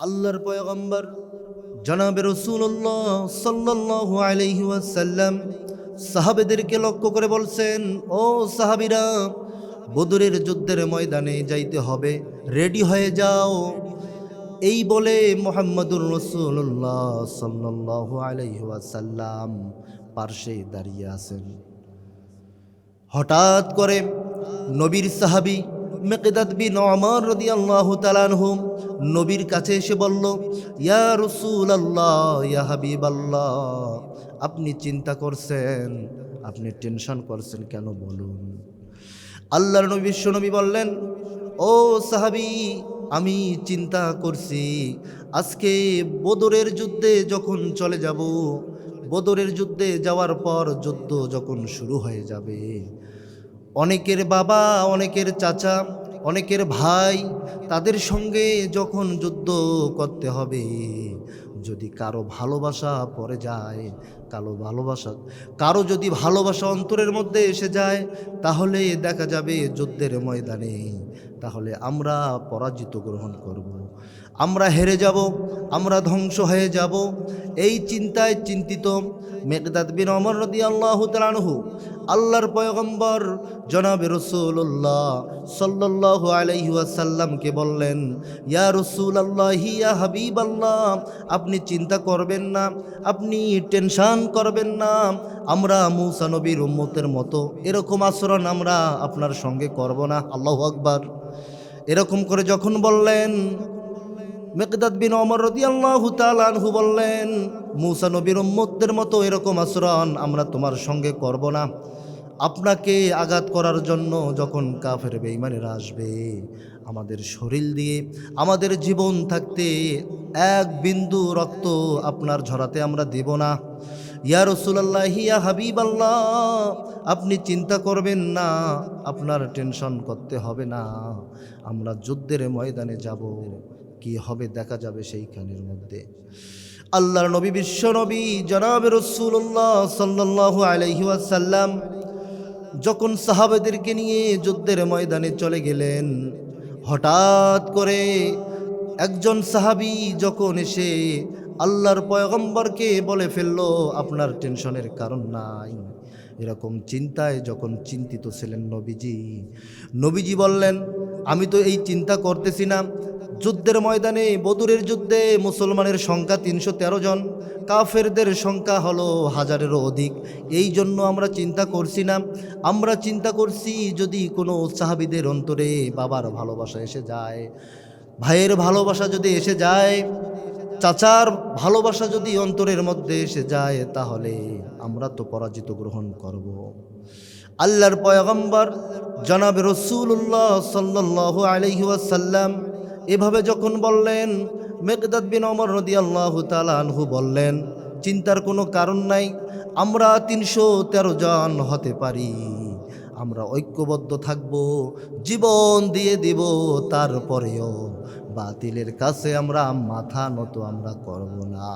আল্লাহর পয়গম্বর, জনাবে রসুল্লাহ সাল্লাহ আলহি ওয়াসাল্লাম সাহাবেদেরকে লক্ষ্য করে বলছেন, ও সাহাবিরা, বদরের যুদ্ধের ময়দানে যাইতে হবে, রেডি হয়ে যাও। এই বলে মোহাম্মদুর রসুল্লাহ সাল্লাহ আলহি ওয়াসাল্লাম পার্শ্বে দাঁড়িয়ে আছেন। হঠাৎ করে নবীর সাহাবি মেকেদাত বিন অমর রদি আল্লাহ তালানহু নবীর কাছে এসে বলল, ইয়া রসুল আল্লাহ ইয়া হাবিব আল্লাহ আপনি চিন্তা করছেন, আপনি টেনশন করছেন কেন বলুন? আল্লাহর নবী বিশ্বনবী বললেন, ও সাহাবি, আমি চিন্তা করছি, আজকে বদরের যুদ্ধে যখন চলে যাব, বদরের যুদ্ধে যাওয়ার পর যুদ্ধ যখন শুরু হয়ে যাবে অনেকের বাবা, অনেকের চাচা, অনেকের ভাই, তাদের সঙ্গে যখন যুদ্ধ করতে হবে, যদি কারও ভালোবাসা পড়ে যায় কারও ভালোবাসা। কারও যদি ভালোবাসা অন্তরের মধ্যে এসে যায়, তাহলে দেখা যাবে যুদ্ধের ময়দানে। তাহলে আমরা পরাজিত গ্রহণ করব। আমরা হেরে যাব, আমরা ধ্বংস হয়ে যাব। এই চিন্তায় চিন্তিত মেঘদাদ বিন অমর রদি আল্লাহ তালানহু আল্লাহর পয়গম্বর জনাবে রসুল্লাহ সাল্লাহ আলহি ওয়াসাল্লামকে বললেন, ইয়া রসুল আল্লাহ ইয়া হাবিব আল্লাহ আপনি চিন্তা করবেন না, আপনি টেনশন করবেন না। আমরা মৌসা নবীর উম্মতের মতো। এরকম আচরণ আমরা আপনার সঙ্গে করব না। আল্লাহ আকবার। এরকম করে যখন বললেন, মেকদাদ বিন অমর রদি আল্লাহ তালানহু বললেন, মুসা নবীর উম্মতদের মতো এরকম আচরণ আমরা তোমার সঙ্গে করব না। আপনাকে আঘাত করার জন্য যখন কাফের বেইমানেরা আসবে, আমাদের শরীর দিয়ে, আমাদের জীবন থাকতে এক বিন্দু রক্ত আপনার ঝরাতে আমরা দেব না। ইয়া রসুলাল্লাহ, ইয়া হাবিব আল্লাহ আপনি চিন্তা করবেন না, আপনার টেনশন করতে হবে না, আমরা যুদ্ধের ময়দানে যাব, কি হবে দেখা যাবে সেইখানের মধ্যে। আল্লাহর নবী, বিশ্ব নবী, জনাব রসুল্লাহ সাল্লাহ আলহি ওয়াসাল্লাম যখন সাহাবেদেরকে নিয়ে যুদ্ধের ময়দানে চলে গেলেন, হঠাৎ করে একজন সাহাবি যখন এসে আল্লাহর পয়গম্বরকে বলে ফেলল, আপনার টেনশনের কারণ নাই। এরকম চিন্তায় যখন চিন্তিত ছিলেন নবীজি নবীজি বললেন, আমি তো এই চিন্তা করতেছি না। যুদ্ধের ময়দানে, বদুরের যুদ্ধে মুসলমানের সংখ্যা তিনশো তেরো জন, কাফেরদের সংখ্যা হলো হাজারেরও অধিক। এই জন্য আমরা চিন্তা করছি না। আমরা চিন্তা করছি যদি কোনো সাহাবিদের অন্তরে বাবার ভালোবাসা এসে যায়, ভাইয়ের ভালোবাসা যদি এসে যায় চাচার ভালোবাসা যদি অন্তরের মধ্যে এসে যায়, তাহলে আমরা তো পরাজিত গ্রহণ করব। আল্লাহর পয়গম্বর জনাব রসুল্লাহ সাল্লাহ আলহি ওয়াসাল্লাম এভাবে যখন বললেন, মেকদাদ বিন অমর নদী আল্লাহ তালানহু বললেন, চিন্তার কোনো কারণ নাই, আমরা তিনশো তেরো জন হতে পারি আমরা ঐক্যবদ্ধ থাকব, জীবন দিয়ে দিব, তারপরেও বাতিলের কাছে আমরা মাথা নত আমরা করব না।